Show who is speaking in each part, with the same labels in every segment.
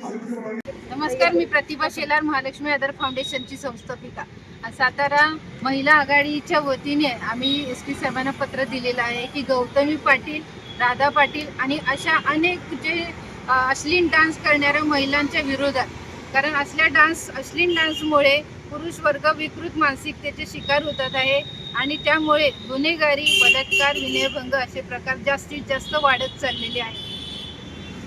Speaker 1: नमस्कार मी प्रतिभा शेलार महालक्ष्मी आधार फाउंडेशनची संस्थापिका. सातारा महिला आघाडीच्या वतीने आम्ही एस टी साहेबांना पत्र दिलेलं आहे की गौतमी पाटील राधा पाटील आणि अशा अनेक जे अश्लील डान्स करणाऱ्या महिलांच्या विरोधात. कारण असल्या डान्स अश्लील डान्समुळे पुरुष वर्ग विकृत मानसिकतेचे शिकार होतात आहे आणि त्यामुळे गुन्हेगारी बलात्कार विनयभंग असे प्रकार जास्तीत जास्त वाढत चाललेले आहे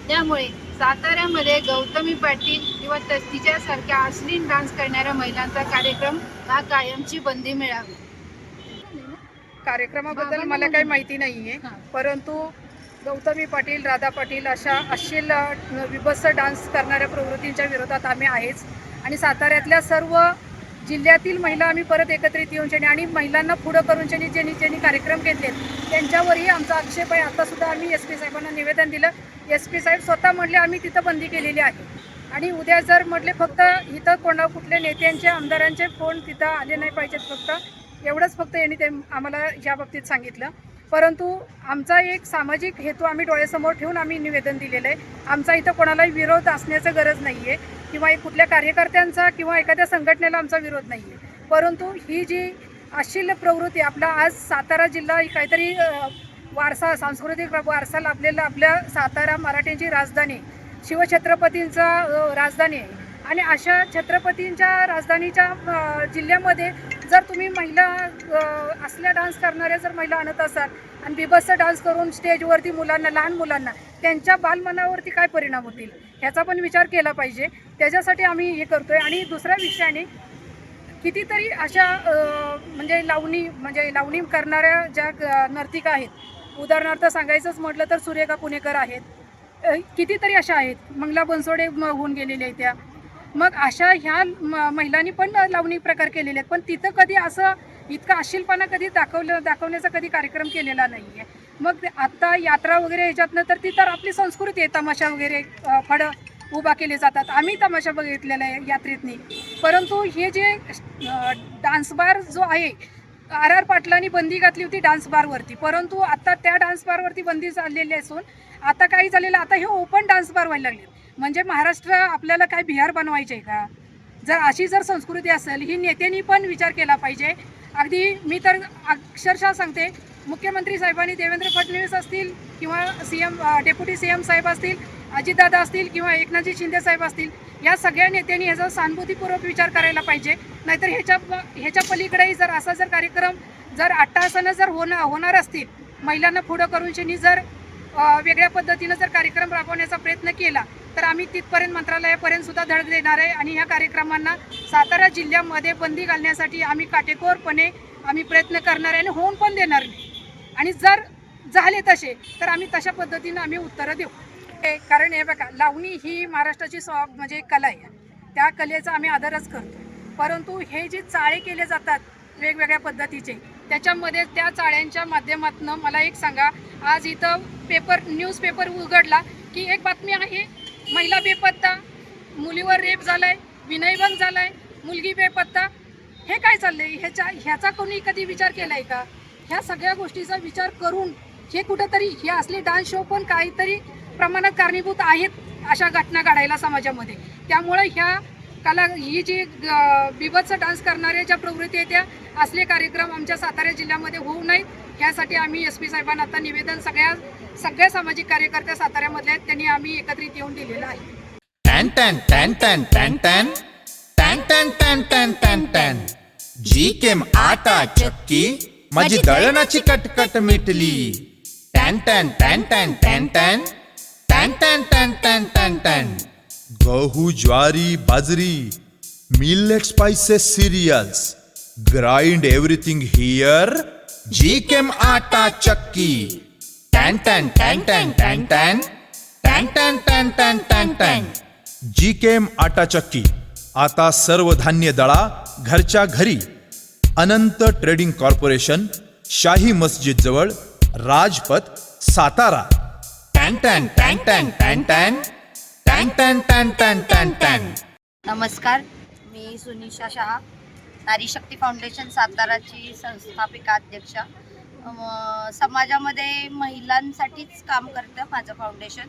Speaker 1: त्यामुळे साताऱ्यामध्ये गौतमी पाटील किंवा तिच्यासारख्या अश्लील डान्स करणाऱ्या महिलांचा कार्यक्रम हा कायमची बंदी मिळावी
Speaker 2: कार्यक्रमाबद्दल मला काही. माहिती नाहीये
Speaker 1: हां.
Speaker 2: परंतु गौतमी पाटील राधा पाटील अशा अश्लील विभत्स डान्स करणाऱ्या प्रवृत्तींच्या विरोधात आम्ही आहेच आणि साताऱ्यातल्या सर्व जिल्ह्यातील महिला आम्ही परत एकत्रित येऊन शनी आणि महिलांना पुढं करून शनी ज्यांनी ज्यांनी कार्यक्रम घेतले. त्यांच्यावरही आमचा आक्षेप आहे. आतासुद्धा आम्ही एस पी साहेबांना निवेदन दिलं. एस पी साहेब स्वतः म्हटले आम्ही तिथं बंदी केलेली आहे. आणि उद्या जर म्हटले फक्त इथं कोणा कुठल्या नेत्यांचे आमदारांचे फोन तिथं आले नाही पाहिजेत फक्त. एवढंच फक्त यांनी ते आम्हाला या बाबतीत सांगितलं. परंतु आमचा एक सामाजिक हेतू आम्ही डोळ्यासमोर ठेवून आम्ही निवेदन दिलेलं आहे. आमचा इथं कोणालाही विरोध असण्याचं गरज नाही आहे किंवा कुठल्या कार्यकर्त्यांचा किंवा एखाद्या संघटनेला आमचा विरोध नाही आहे परंतु ही जी अशील प्रवृत्ती आपला आज सातारा जिल्हा ही काहीतरी वारसा सांस्कृतिक वारसा लाभलेला आपल्या सातारा मराठ्यांची राजधानी शिवछत्रपतींचा राजधानी आहे. आणि अशा छत्रपतींच्या राजधानीच्या जिल्ह्यामध्ये जर तुम्ही महिला असल्या डान्स करणाऱ्या जर महिला आणत असाल आणि बिबस डान्स करून स्टेजवरती मुलांना लहान मुलांना त्यांच्या बालमनावरती काय परिणाम होतील? ह्याचा पण विचार केला पाहिजे. त्याच्यासाठी आम्ही हे करतोय. आणि दुसऱ्या विषयाने कितीतरी अशा म्हणजे लावणी म्हणजे लावणी करणाऱ्या ज्या नर्तिका आहेत. उदाहरणार्थ सांगायचंच म्हटलं तर सूर्यका पुणेकर आहेत. कितीतरी अशा आहेत. मंगला बनसोडे होऊन गेलेल्या आहेत त्या. मग अशा ह्या म- महिलांनी पण लावणी प्रकार केलेले आहेत. पण तिथं कधी असं इतका अश्लीलपणा कधी दाखवलं दाखवण्याचा कधी कार्यक्रम केलेला नाही आहे मग आत्ता यात्रा वगैरे ह्याच्यातनं तर ती तर आपली संस्कृती आहे. तमाशा वगैरे फळं उभा केले जातात. आम्ही तमाशा बघितलेला आहे यात्रेतनी. परंतु हे जे डान्स बार जो आहे आर आर पाटलांनी बंदी घातली होती डान्स बारवरती परंतु आता त्या डान्स बारवरती बंदी झालेली असून आता काही झालेलं आता हे ओपन डान्स बार व्हायला लागले म्हणजे महाराष्ट्र आपल्याला काय बिहार बनवायचे आहे का? जर अशी जर संस्कृती असेल ही नेत्यांनी पण विचार केला पाहिजे. अगदी मी तर अक्षरशः सांगते मुख्यमंत्री साहेबांनी देवेंद्र फडणवीस असतील किंवा C M deputy C M साहेब असतील अजितदादा असतील किंवा एकनाथजी शिंदे साहेब असतील या सगळ्या नेत्यांनी ह्याचा सहानुभूतीपूर्वक विचार करायला पाहिजे. नाहीतर ह्याच्या ह्याच्या पलीकडेही जर असा जर कार्यक्रम जर अट्टासनं जर होणार होणार असतील महिलांना पुढं करूनशनी जर वेगळ्या पद्धतीनं जर कार्यक्रम राबवण्याचा प्रयत्न केला तर आम्ही तिथपर्यंत मंत्रालयापर्यंत सुद्धा धडक देणार आहे आणि ह्या कार्यक्रमांना सातारा जिल्ह्यामध्ये बंदी घालण्यासाठी आम्ही काटेकोरपणे आम्ही प्रयत्न करणार आहे आणि होऊन पण देणार नाही. आणि जर झाले तसे तर आम्ही तशा पद्धतीनं आम्ही उत्तरं देऊ. कारण हे बघा लावणी ही महाराष्ट्राची स्व म्हणजे एक कला आहे. त्या कलेचा आम्ही आदरच करतो. परंतु हे जे चाळे केले जातात वेगवेगळ्या पद्धतीचे त्याच्यामध्ये त्या चाळ्यांच्या माध्यमातून मला एक सांगा आज इथं पेपर न्यूजपेपर उघडला की एक बातमी आहे महिला बेपत्ता मुलीवर रेप झालाय विनयभंग झालाय मुलगी बेपत्ता हे काय चाललंय? ह्याच्या ह्याचा कोणी कधी विचार केलाय का? ह्या सगळ्या गोष्टीचा विचार करून हे कुठंतरी हे असले डान्स शो पण काहीतरी प्रमाणात कारणीभूत आहेत अशा घटना घडायला समाजामध्ये. त्यामुळे ह्या कला ही जी बिभत्स डान्स करणाऱ्या ज्या प्रवृत्ती आहेत त्या असले कार्यक्रम आमच्या सातारा जिल्ह्यामध्ये होऊ नयेत. यासाठी आम्ही एस पी साहेबांना आता निवेदन सगळ्या सगळ्या सामाजिक कार्यकर्ते साताऱ्यामधले आहेत त्यांनी आम्ही एकत्रित येऊन दिलेलं आहे
Speaker 3: टॅन टॅन टॅन टॅन टॅन टॅन टॅन टॅन टॅन टॅन टॅन टॅन जी केम आटा चक्की माझी दळणाची कटकट मिटली टॅन टॅन टॅन टॅन टॅन टॅन टॅन टॅन टॅन टॅन टॅन टॅन गहू ज्वारी बाजरी millet spices cereals grind everything here G Kem Atta Chakki tan टॅन टॅन टॅन टॅन टॅन टॅन टॅन टॅन टॅन टॅन टॅन जी केम आटा चक्की आता सर्व धान्य दळा घरच्या घरी अनंत ट्रेडिंग कॉर्पोरेशन शाही मस्जिद जवळ राजपथ सातारा टॅन टॅन टॅन टॅन टॅन टॅन टॅन टॅन टॅन टॅन टॅन टॅन
Speaker 4: नमस्कार मी सुनिशा शहा नारी शक्ती फाउंडेशन साताराची संस्थापिका अध्यक्ष. समाजामध्ये महिलांसाठीच काम करतं माझं फाउंडेशन.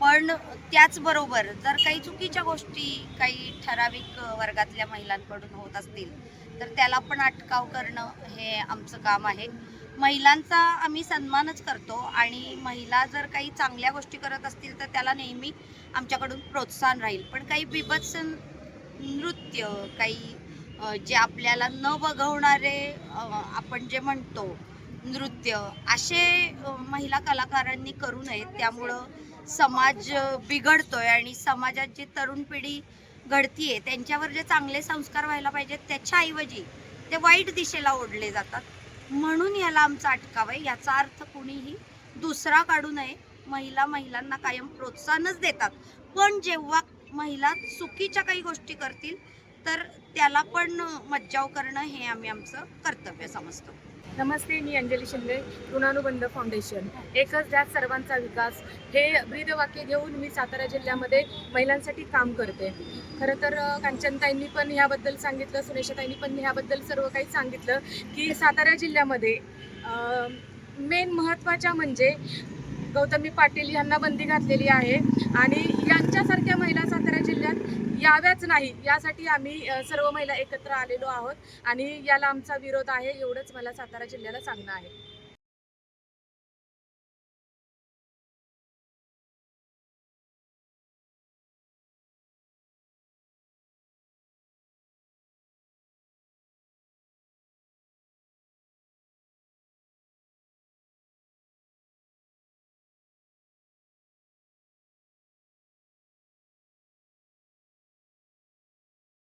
Speaker 4: पण त्याचबरोबर जर काही चुकीच्या गोष्टी काही ठराविक वर्गातल्या महिलांकडून होत असतील तर त्याला पण अटकाव करणं हे आमचं काम आहे. महिलांचा आम्ही सन्मानच करतो आणि महिला जर काही चांगल्या गोष्टी करत असतील तर त्याला नेहमी आमच्याकडून प्रोत्साहन राहील. पण काही बिभत्स नृत्य काही जे आपल्याला न बघवणारे आपण जे म्हणतो नृत्य असे महिला कलाकारांनी करू नयेत. त्यामुळं समाज बिघडतोय आणि समाजात जी तरुण पिढी घडतीये त्यांच्यावर जे चांगले संस्कार व्हायला पाहिजेत त्याच्याऐवजी ते वाईट दिशेला ओढले जातात. म्हणून याला आमचा अटकाव आहे. याचा अर्थ कुणीही दुसरा काढू नये. महिला महिलांना कायम प्रोत्साहनच देतात. पण जेव्हा महिला चुकीच्या काही गोष्टी करतील तर त्याला पण मज्जाव करणं हे आम्ही आमचं कर्तव्य समजतो.
Speaker 5: नमस्ते मी अंजली शिंदे ऋणानुबंध फाउंडेशन. एकच द्या सर्वांचा विकास हे ब्रीदवाक्य घेऊन मी सातारा जिल्ह्यामध्ये महिलांसाठी काम करते. खरं तर कांचनताईंनी पण ह्याबद्दल सांगितलं सुनेशाताईंनी पण ह्याबद्दल सर्व काही सांगितलं की सातारा जिल्ह्यामध्ये मेन महत्त्वाच्या म्हणजे गौतमी पाटील यांना बंदी घातलेली आहे आणि यांच्यासारख्या महिला जिल्ह्यात याव्याच नाही. यासाठी आम्ही सर्व महिला एकत्र आलेलो आहोत आणि याला आमचा विरोध आहे एवढंच मला सातारा जिल्ह्याला सांगणं आहे.